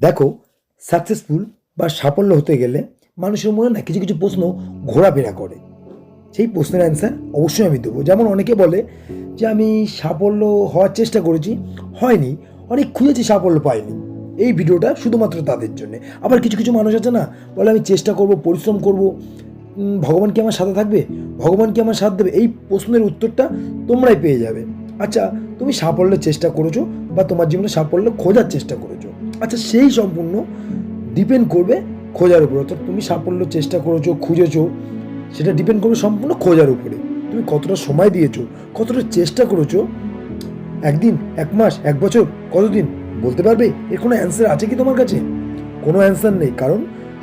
দেখো সাকসেসফুল বা সাফল্য হতে গেলে মানুষের মনে না কিছু কিছু প্রশ্ন ঘোরাফেরা করে। সেই প্রশ্নের অ্যান্সার অবশ্যই আমি দেবো। যেমন অনেকে বলে যে, আমি সাফল্য হওয়ার চেষ্টা করেছি, হয়নি। অনেক খুঁজেছি, সাফল্য পাইনি। এই ভিডিওটা শুধুমাত্র তাদের জন্য। আবার কিছু কিছু মানুষ আছে না, বলে, আমি চেষ্টা করব, পরিশ্রম করব। ভগবান কি আমার সাথে থাকবে? ভগবান কি আমার সাথ দেবে? এই প্রশ্নের উত্তরটা তোমরাই পেয়ে যাবে। আচ্ছা তুমি সাফল্যের চেষ্টা করেছ বা তোমার জীবনে সাফল্য খোঁজার চেষ্টা করেছ। আচ্ছা সেই সম্পূর্ণ ডিপেন্ড করবে খোঁজার উপর। অর্থাৎ তুমি সাফল্য চেষ্টা করেছ, খুঁজেছো, সেটা ডিপেন্ড করবে সম্পূর্ণ খোঁজার উপরে। তুমি কতটা সময় দিয়েছ, কতটা চেষ্টা করেছ, একদিন, এক মাস, এক বছর, কতদিন, বলতে পারবে? এর কোনো অ্যান্সার আছে কি তোমার কাছে? কোনো অ্যান্সার নেই, কারণ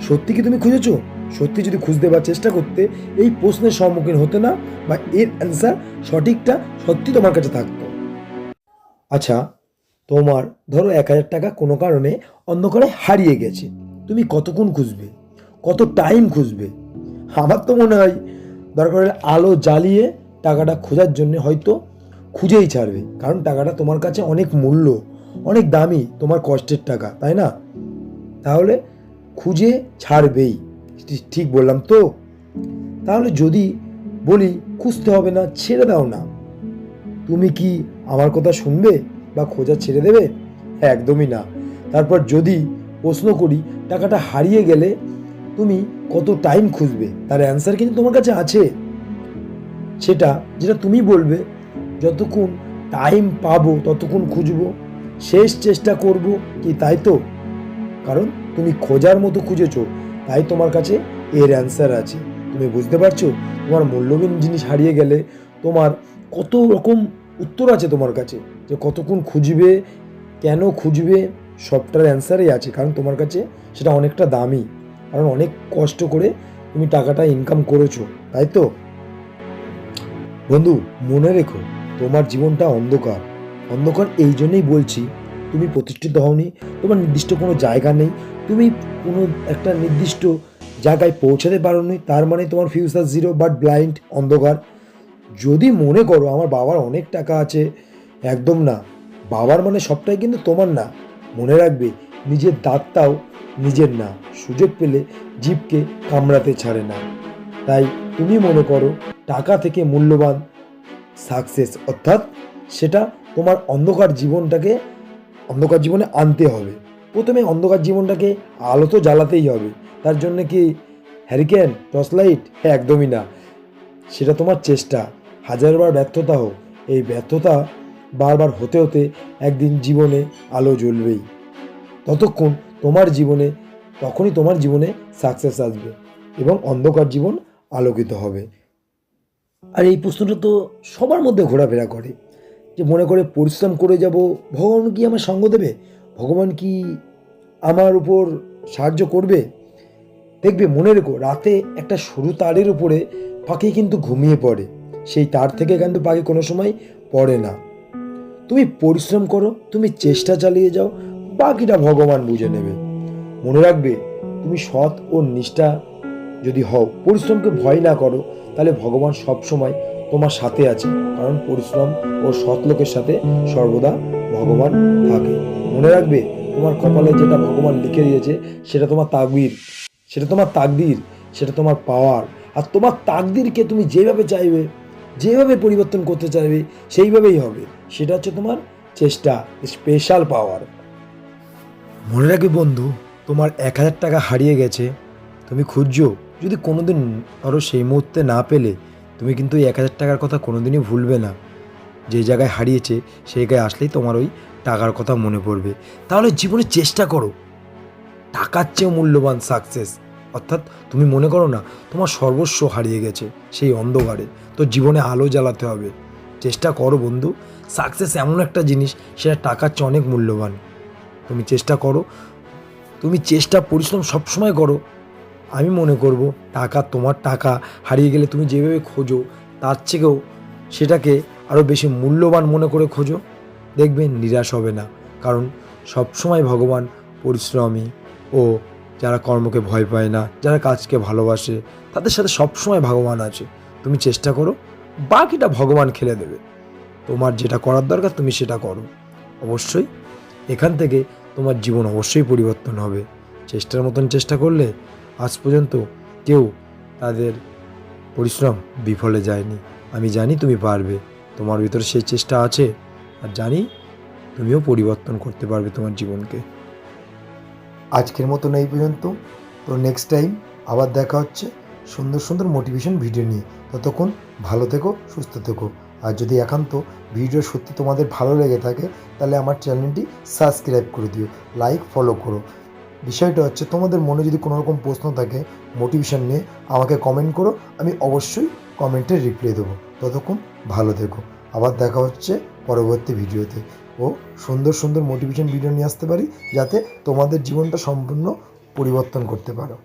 সত্যি কি তুমি খুঁজেছো? সত্যি যদি খুঁজতে বা চেষ্টা করতে, এই প্রশ্নের সম্মুখীন হতে না, বা এর অ্যান্সার সঠিকটা সত্যি তোমার কাছে থাকতো। আচ্ছা তোমার, ধরো এক হাজার টাকা কোনো কারণে অন্ধকারে হারিয়ে গেছে। তুমি কতক্ষণ খুঁজবে? কত টাইম খুঁজবে? আমার তো মনে হয় দরকার হলে আলো জ্বালিয়ে টাকাটা খোঁজার জন্য হয়তো খুঁজেই ছাড়বে। কারণ টাকাটা তোমার কাছে অনেক মূল্য, অনেক দামি, তোমার কষ্টের টাকা, তাই না? তাহলে খুঁজে ছাড়বেই। ঠিক- বললাম তো? তাহলে যদি বলি, খুঁজতে হবে না, ছেড়ে দাও না। তুমি কি আমার কথা শুনবে? বা খোঁজা ছেড়ে দেবে? একদমই না। তারপর যদি প্রশ্ন করি, টাকাটা হারিয়ে গেলে তুমি কত টাইম খুঁজবে? তার অ্যান্সার কিন্তু তোমার কাছে আছে। সেটা যেটা তুমি বলবে, যতক্ষণ টাইম পাবো, ততক্ষণ খুঁজবো। শেষ চেষ্টা করব কি তাই তো? কারণ তুমি খোঁজার মতো খুঁজেছো, তাই তোমার কাছে এর অ্যান্সার আছে। তুমি বুঝতে পারছ? তোমার মূল্যবান জিনিস হারিয়ে গেলে তোমার কত রকম উত্তর আছে তোমার কাছে যে কতক্ষণ খুঁজবে, কেন খুঁজবে, সবটার অ্যান্সারই আছে। কারণ তোমার কাছে সেটা অনেকটা দামি। কারণ অনেক কষ্ট করে তুমি টাকাটা ইনকাম করেছ, তাই তো? বন্ধু, মনে রেখো, তোমার জীবনটা অন্ধকার। অন্ধকার এই জন্যই বলছি, তুমি প্রতিষ্ঠিত হওনি, তোমার নির্দিষ্ট কোনো জায়গা নেই, তুমি কোনো একটা নির্দিষ্ট জায়গায় পৌঁছাতে পারোনি, তার মানে তোমার ফিউচার জিরো বাট ব্লাইন্ড অন্ধকার। যদি মনে করো আমার বাবার অনেক টাকা আছে, একদম না। বাবার মানে সবটাই কিন্তু তোমার না। মনে রাখবে, নিজের দাঁতটাও নিজের না। সুযোগ পেলে জীবকে কামড়াতে ছাড়ে না। তাই তুমি মনে করো, টাকা থেকে মূল্যবান সাকসেস অর্থাৎ সেটা তোমার অন্ধকার জীবনটাকে, অন্ধকার জীবনে আনতে হবে। প্রথমে অন্ধকার জীবনটাকে আলো তো জ্বালাতেই হবে। তার জন্য কি হ্যারিকেন টর্চ লাইট হ্যাঁ একদমই না। সেটা তোমার চেষ্টা। হাজারবার ব্যর্থতা হোক, এই ব্যর্থতা বারবার হতে হতে একদিন জীবনে আলো জ্বলবেই। ততক্ষণ তোমার জীবনে, তখনই তোমার জীবনে সাকসেস আসবে এবং অন্ধকার জীবন আলোকিত হবে। আর এই প্রশ্নটা তো সবার মধ্যে ঘোরাফেরা করে যে মনে করে পরিশ্রম করে যাব, ভগবান কি আমার সঙ্গ দেবে? ভগবান কি আমার উপর সাহায্য করবে? দেখবে মনে রেখো, রাতে একটা সরু তারের উপরে পাখি কিন্তু ঘুমিয়ে পড়ে। সেই তার থেকে কিন্তু পাখি কোনো সময় পড়ে না। তুমি পরিশ্রম করো, তুমি চেষ্টা চালিয়ে যাও, বাকিটা ভগবান বুঝে নেবে। মনে রাখবে, তুমি সৎ ও নিষ্ঠা যদি হও, পরিশ্রমকে ভয় না করো, তাহলে ভগবান সব সময় তোমার সাথে আছে। কারণ পরিশ্রম ও সৎ লোকের সাথে সর্বদা ভগবান থাকে। মনে রাখবে, তোমার কপালে যেটা ভগবান লিখে দিয়েছে, সেটা তোমার তাকবির। সেটা তোমার তাকদির সেটা তোমার পাওয়ার। আর তোমার তাকদিরকে তুমি যেভাবে চাইবে, যেভাবে পরিবর্তন করতে চাইবে, সেইভাবেই হবে। সেটা হচ্ছে তোমার চেষ্টা স্পেশাল পাওয়ার মনে রাখবে বন্ধু, তোমার এক হাজার টাকা হারিয়ে গেছে, তুমি খুঁজছো, যদি কোনোদিন ধরো সেই মুহূর্তে না পেলে, তুমি কিন্তু এক হাজার টাকার কথা কোনোদিনই ভুলবে না। যে জায়গায় হারিয়েছে, সেই জায়গায় আসলেই তোমার ওই টাকার কথা মনে পড়বে। তাহলে জীবনে চেষ্টা করো। টাকার চেয়েও মূল্যবান সাকসেস অর্থাৎ তুমি মনে করো না, তোমার সর্বস্ব হারিয়ে গেছে সেই অন্ধকারে। তো জীবনে আলো জ্বালাতে হবে। চেষ্টা করো বন্ধু সাকসেস এমন একটা জিনিস, সেটা টাকার চেয়ে অনেক মূল্যবান। তুমি চেষ্টা করো, তুমি চেষ্টা, পরিশ্রম সবসময় করো। আমি মনে করব, টাকা তোমার টাকা, হারিয়ে গেলে তুমি যেভাবে খোঁজো, তার থেকেও সেটাকে আরও বেশি মূল্যবান মনে করে খোঁজো। দেখবে নিরাশ হবে না, কারণ সবসময় ভগবান পরিশ্রমী ও যারা কর্মকে ভয় পায় না, যারা কাজকে ভালোবাসে, তাদের সাথে সবসময় ভগবান আছে। তুমি চেষ্টা করো, বাকিটা ভগবান খেলে দেবে। তোমার যেটা করার দরকার, তুমি সেটা করো। অবশ্যই, এখান থেকে তোমার জীবন অবশ্যই পরিবর্তন হবে। চেষ্টার মতন চেষ্টা করলে আজ পর্যন্ত কেউ তাদের পরিশ্রম বিফলে যায়নি। আমি জানি তুমি পারবে, তোমার ভিতরে সেই চেষ্টা আছে। আর জানি তুমিও পরিবর্তন করতে পারবে তোমার জীবনকে। আজকের মতন এই পর্যন্ত। তো নেক্সট টাইম আবার দেখা হচ্ছে সুন্দর সুন্দর মোটিভেশন ভিডিও নিয়ে। ততক্ষণ ভালো থেকো, সুস্থ থেকো। আর যদি একান্ত ভিডিও সত্যি তোমাদের ভালো লেগে থাকে, তাহলে আমার চ্যানেলটি সাবস্ক্রাইব করে দিও লাইক ফলো করো। বিষয়টা হচ্ছে তোমাদের মনে যদি কোনো রকম প্রশ্ন থাকে মোটিভেশন নিয়ে আমাকে কমেন্ট করো, আমি অবশ্যই কমেন্টে রিপ্লাই দেবো। ততক্ষণ ভালো থেকো। আবার দেখা হচ্ছে পরবর্তী ভিডিওতে ও সুন্দর সুন্দর মোটিভেশন ভিডিও নিয়ে আসতে পারি যাতে তোমাদের জীবনটা সম্পূর্ণ পরিবর্তন করতে পারো।